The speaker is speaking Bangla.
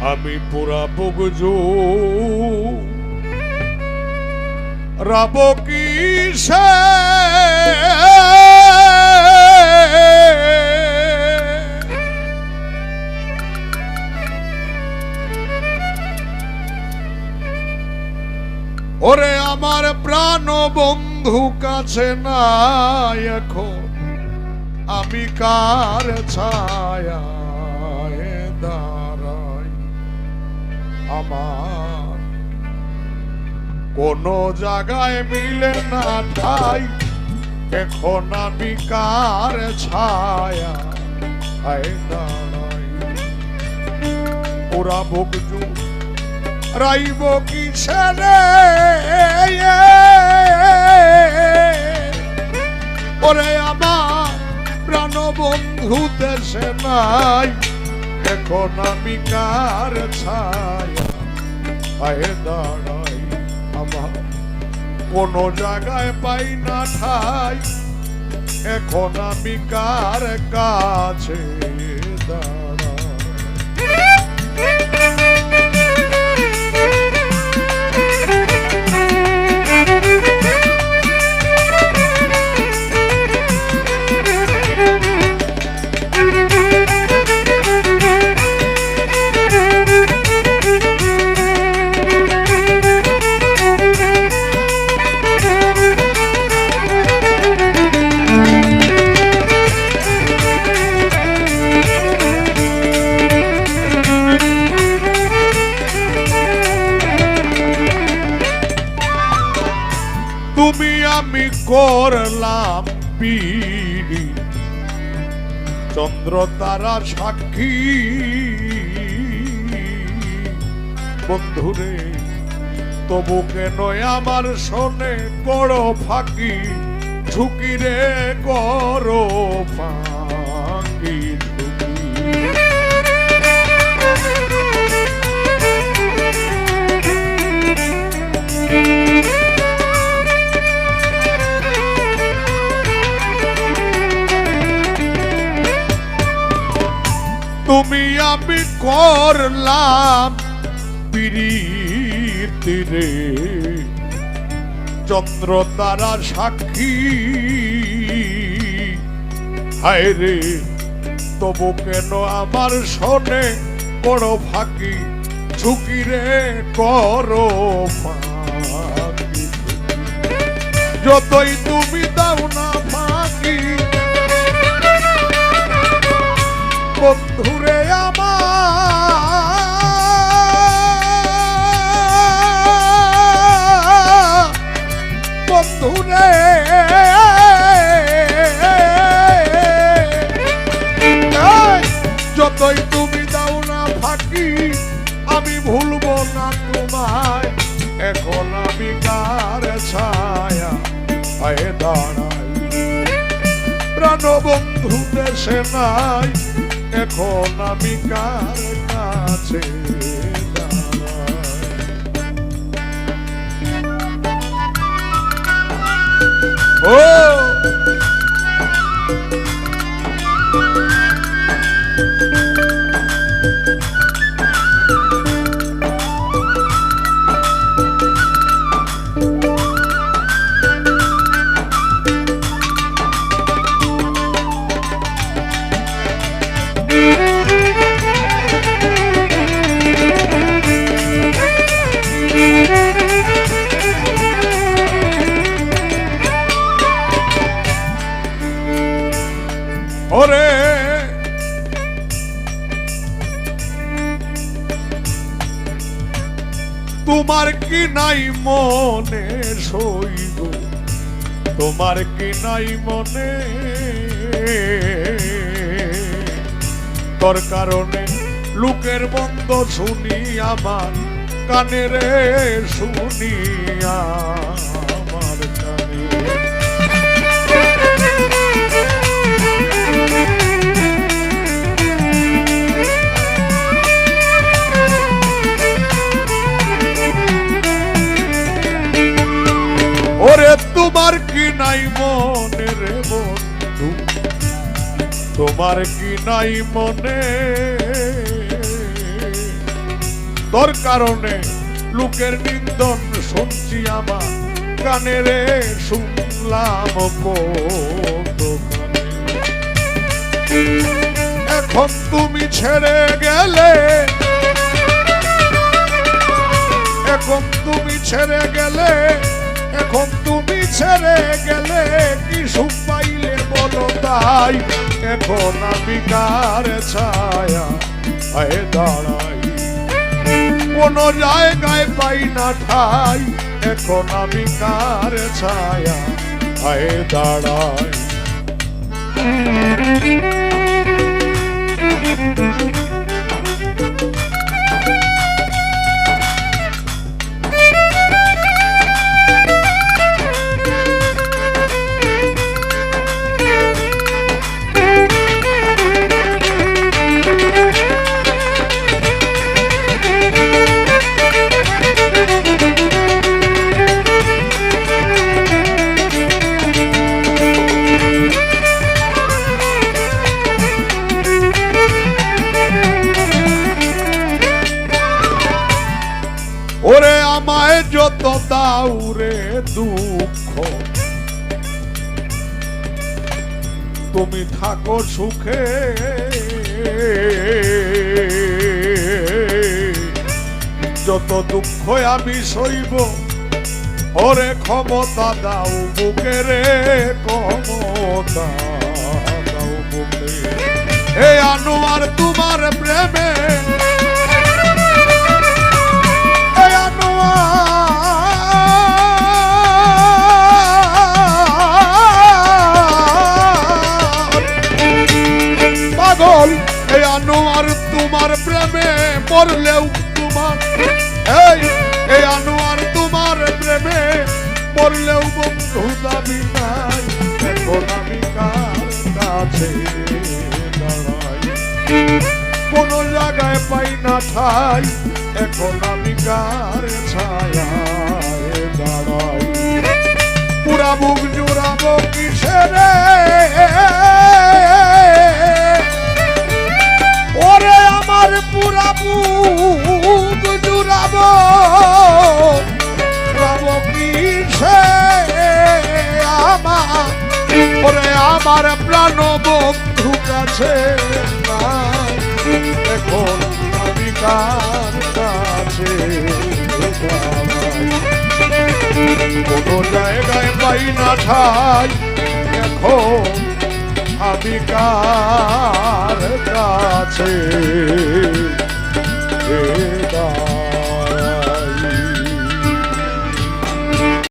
আমি পুরা বুগজু রব কিসে? ওরে আমার প্রাণ বন্ধু কাছে নাই এখন। আমি কার ছায়া দাঁড়াই? আমার। কোন জায়গায় মিলে না ঠাই, এখন আমি কার ছায়া? ওরা রাইব কি ওরে আমার প্রাণ বন্ধু দেশে নাই। এখন আমি কার ছায়া। দাঁড়াই আমার। কোন জায়গায় পাই না ঠাই। এখন আমি কার কাছে দাঁড়াই? করলাম পিড়ি চন্দ্র তারা সাক্ষী। বন্ধুরে, তবু কেন আমার শোনে বড় ফাঁকি? ঝুঁকি রে করো ফাঁকি। করলাম পিড়িতে চন্দ্র তারা সাক্ষী। হায় রে, তবু কেন আমার শোনে বড় ফাঁকি ঝুঁকি রে করো যতই তুমি দাও না ফাঁকি বন্ধুরে আমি ভুলবো না তোমায়, এখন আমি কার ছায়া? হয়ে দাঁড়াই। প্রাণ বন্ধু দেশে নাই এখন আমি কার কাছে? তোমার কি নাই মনে সইব? তোমার কি নাই মনে? তোর কারণে লোকের বন্ধ শুনি আমার কানে রে শুনি নাই মনে রে বন্ধু? তোমার কি নাই মনে? তোর কারণে লোকের নিন্দন শুনছি আমার, কানে রে শুনলাম এখন তুমি ছেড়ে গেলে, এখন তুমি ছেড়ে গেলে এখন তুমি ছেড়ে গেলে কি সুখ পাইলে বলো তাই? এখন আমি কার ছায়া? আয়ে দাঁড়াই। কোন জায়গায় পাই না ঠাই। এখন আমি কার ছায়া? আয়ে দাঁড়াই। ওরে আমায় যত দাও রে দুঃখ। তুমি থাকো সুখে। যত দুঃখ আমি সইব, ওরে ক্ষমতা দাও বুকে রে, ক্ষমতা দাও বুকে। এ আনোয়ার, তোমার প্রেমে। এই আনোয়ার। মরলেও তোমার এই এই আনোয়ার তোমার প্রেমে মরলেও বন্ধু দাবি নাই এখন আমি কার কাছে দাঁড়াই কোন জায়গায় পাই না ঠাই এখন আমি কার ছায়ায় দাঁড়াই পুরা বুক জুড়াবো কিসের ওরে আমার পুরা বুক আমার প্রাণ বন্ধু কাছে এখন আমি কাছে কোনো জায়গায় পাই না ঠাই এখন আমি কার কাছে দাও